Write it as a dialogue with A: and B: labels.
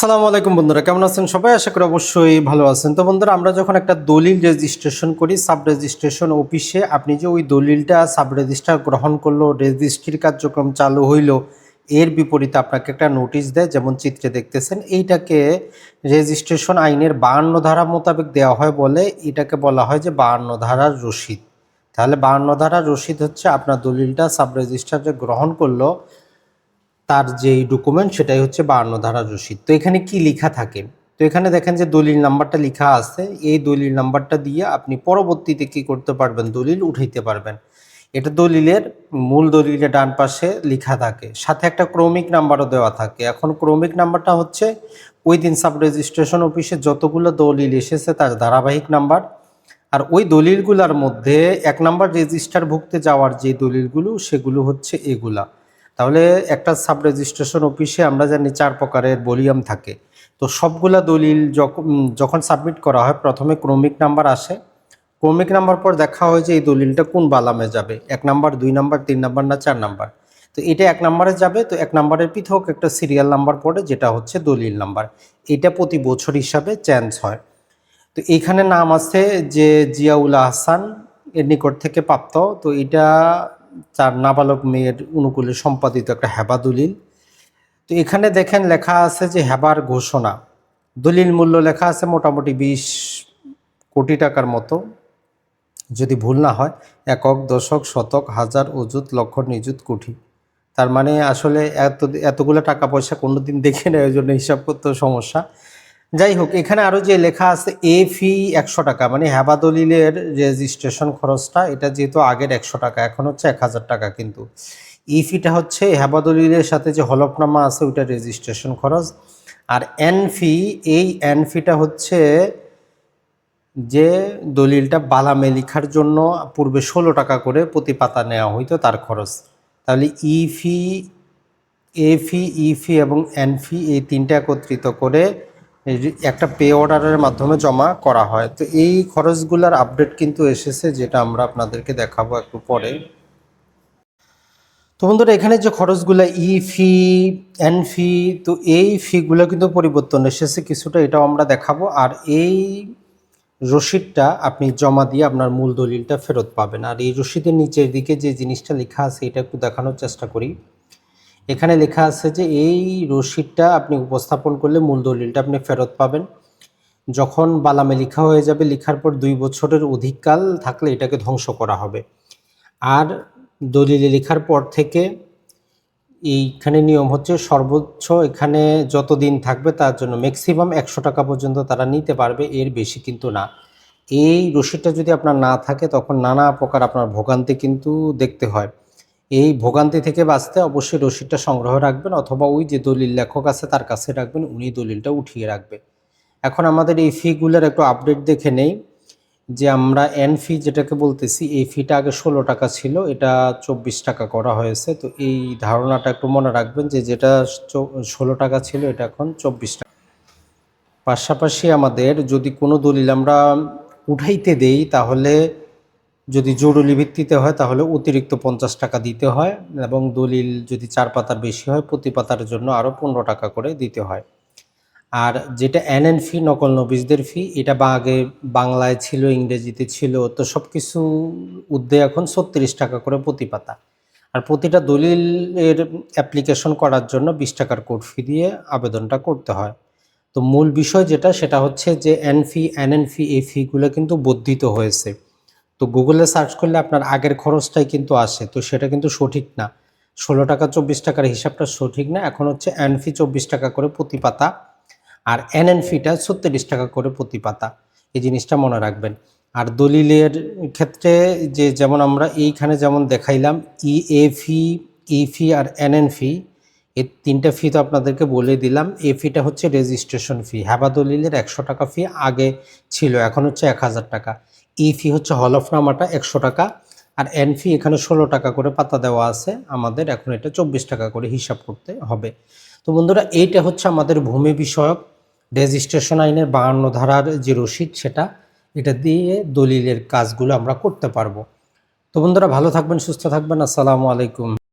A: সালামু আলাইকুম বন্ধুরা, কেমন আছেন সবাই? আশা করি অবশ্যই ভালো আছেন। তো বন্ধুরা, আমরা যখন একটা দলিল রেজিস্ট্রেশন করি সাব রেজিস্ট্রেশন অফিসে আপনি যে ওই দলিলটা সাব রেজিস্ট্রার গ্রহণ করল রেজিস্ট্রির কার্যক্রম চালু হইল, এর বিপরীতে আপনাকে একটা নোটিশ দেয়, যেমন চিত্রে দেখতেছেন, এইটাকে রেজিস্ট্রেশন আইনের বাহান্ন ধারা মোতাবেক দেওয়া হয় বলে, এটাকে বলা হয় যে বাহান্ন ধারার রসিদ। তাহলে বাহান্ন ধারার রসিদ হচ্ছে আপনার দলিলটা সাব রেজিস্টার যে গ্রহণ করল তার যেই ডকুমেন্ট সেটাই হচ্ছে বাহান্ন ধারার রসিদ তো এখানে কি লেখা থাকে? তো এখানে দেখেন যে দলিল নাম্বারটা লেখা আছে। এই দলিল নাম্বারটা দিয়ে আপনি পরবর্তীতে কি করতে পারবেন? দলিল উঠাইতে পারবেন। এটা দলিলের মূল দলিলের ডান পাশে লেখা থাকে। সাথে একটা ক্রমিক নাম্বারও দেওয়া থাকে। এখন ক্রমিক নাম্বারটা হচ্ছে ওই দিন সাব রেজিস্ট্রেশন অফিসে যতগুলো দলিল এসেছে তার ধারাবাহিক নাম্বার। আর ওই দলিলগুলোর মধ্যে এক নাম্বার রেজিস্টার ভুক্তে যাওয়ার যে দলিলগুলো সেগুলো হচ্ছে এগুলা। তাহলে একটা সাব রেজিস্ট্রেশন অফিসে আমরা জানি চার প্রকারের ভলিউম থাকে। তো সবগুলা দলিল যখন সাবমিট করা হয়, প্রথমে ক্রমিক নাম্বার আসে। ক্রমিক নাম্বার পর দেখা হয় যে এই দলিলটা কোন বালামে যাবে। এক নাম্বার, দুই নাম্বার, তিন নাম্বার না চার নাম্বার। তো এটা এক নাম্বারে যাবে, তো এক নাম্বারের পৃথক একটা সিরিয়াল নাম্বার পড়ে, যেটা হচ্ছে দলিল নাম্বার এটা প্রতি বছর হিসাবে চেঞ্জ হয়। তো এইখানে নাম আছে যে জিয়াউল আহসান এর নিকট থেকে প্রাপ্ত। তো এটা চার নাবালক মেয়ের অনুকূলে সম্পাদিত একটা হেবা দলিল। তো এখানে দেখেন লেখা আছে যে হেবার ঘোষণা। দলিল মূল্য লেখা আছে মোটামুটি বিশ কোটি টাকার মতো। যদি ভুল না হয়, একক, দশক, শতক, হাজার, অযুত, লক্ষ, নিযুত, কোটি। তার মানে আসলে এত, এতগুলো টাকা পয়সা কোনোদিন দেখে নেয়, ওই জন্য হিসাব করতেও সমস্যা। যাই হোক এখানে আরও যে লেখা আছে, এ ফি একশো টাকা মানে হেবা দলিলের রেজিস্ট্রেশন খরচটা, এটা যেহেতু আগের একশো টাকা, এখন হচ্ছে এক হাজার টাকা কিন্তু। ই ফিটা হচ্ছে হেবা দলিলের সাথে যে হলফনামা আছে, ওইটা রেজিস্ট্রেশন খরচ। আর এন ফি, এই এন ফিটা হচ্ছে যে দলিলটা বালামে লিখার জন্য পূর্বে ষোলো টাকা করে প্রতি পাতা নেওয়া হইতো, তার খরচ। তাহলে ই ফি, এ ফি, ই ফি এবং এন ফি, এই তিনটা একত্রিত করে একটা পে অর্ডারের মাধ্যমে জমা করা হয়। তো এই খরচগুলোর আপডেট কিন্তু এসেছে, যেটা আমরা আপনাদেরকে দেখাবো একটু পরে। তো বন্ধুরা, এখানে যে খরচগুলো ই ফি এন ফি তো এই ফিগুলো কিন্তু পরিবর্তন এসেছে কিছুটা, এটাও আমরা দেখাবো। আর এই রসিদটা আপনি জমা দিয়ে আপনার মূল দলিলটা ফেরত পাবেন। আর এই রসিদের নিচের দিকে যে জিনিসটা লেখা আছে, এটা একটু দেখানোর চেষ্টা করি। এখানে লেখা আছে যে এই রসিদটা আপনি উপস্থাপন করলে মূল দলিলটা আপনি ফেরত পাবেন। যখন বালামে লেখা হয়ে যাবে, লেখার পর দুই বছরের অধিককাল থাকলে এটাকে ধ্বংস করা হবে। আর দলিলে লেখার পর থেকে এইখানে নিয়ম হচ্ছে সর্বোচ্চ এখানে যত দিন থাকবে তার জন্য ম্যাক্সিমাম একশো টাকা পর্যন্ত তারা নিতে পারবে, এর বেশি কিন্তু না। এই রসিদটা যদি আপনার না থাকে, তখন নানা প্রকার আপনার ভোগান্তি কিন্তু দেখতে হয়। এই ভোগান্তি থেকে বাঁচতে অবশ্যই রসিদটা সংগ্রহ রাখবেন অথবা ওই যে দলিল লেখক আছে তার কাছে রাখবেন, উনি দলিলটা উঠিয়ে রাখবে। এখন আমাদের এই ফিগুলোর একটু আপডেট দেখে নেই যে আমরা এন ফি যেটাকে বলতেছি, এই ফিটা আগে ষোলো টাকা ছিল, এটা চব্বিশ টাকা করা হয়েছে। তো এই ধারণাটা একটু মনে রাখবেন যে যেটা ষোলো টাকা ছিল, এটা এখন চব্বিশ টাকা। পাশাপাশি আমাদের যদি কোনো দলিল আমরা উঠাইতে দেই, তাহলে যদি জরুরি ভিত্তিতে হয়, তাহলে অতিরিক্ত পঞ্চাশ টাকা দিতে হয় এবং দলিল যদি চার পাতার বেশি হয়, প্রতি পাতার জন্য আরও পনেরো টাকা করে দিতে হয়। আর যেটা এনএন ফি, নকল নবিসদের ফি, এটা বা আগে বাংলায় ছিল, ইংরেজিতে ছিল, তো সব কিছু উদ্দে এখন ছত্রিশ টাকা করে প্রতি পাতা। আর প্রতিটা দলিলের অ্যাপ্লিকেশন করার জন্য বিশ টাকার কোড ফি দিয়ে আবেদনটা করতে হয়। তো মূল বিষয় যেটা, সেটা হচ্ছে যে এন ফি, এনএন ফি, এই ফিগুলো কিন্তু বর্ধিত হয়েছে। তো গুগলে সার্চ করলে আপনার আগের খরচটাই কিন্তু আসে, তো সেটা কিন্তু সঠিক না। ষোলো টাকা চব্বিশ টাকার হিসাবটা সঠিক না, এখন হচ্ছে এন ফি চব্বিশ টাকা করে প্রতি পাতা আর এন এন ফিটা ছত্রিশ টাকা করে প্রতি পাতা, এই জিনিসটা মনে রাখবেন। আর দলিলের ক্ষেত্রে যে যেমন আমরা এইখানে যেমন দেখাইলাম ই এ ফি ই ফি আর এন এন ফি এই তিনটা ফি তো আপনাদেরকে বলে দিলাম। এ ফিটা হচ্ছে রেজিস্ট্রেশন ফি হ্যাবা দলিলের একশো টাকা ফি আগে ছিল, এখন হচ্ছে এক হাজার টাকা। ই ফি হচ্ছে হলফনামাটা একশো টাকা আর এন ফি এখানে ষোলো টাকা করে পাতা দেওয়া আছে। আমাদের এখন এটা চব্বিশ টাকা করে হিসাব করতে হবে। তো বন্ধুরা, এইটা হচ্ছে আমাদের ভূমি বিষয়ক। রেজিস্ট্রেশন আইনের বাহান্ন ধারার যে রসিদ সেটা, এটা দিয়ে দলিলের কাজগুলো আমরা করতে পারব। তো বন্ধুরা, ভালো থাকবেন, সুস্থ থাকবেন। আসসালামু আলাইকুম।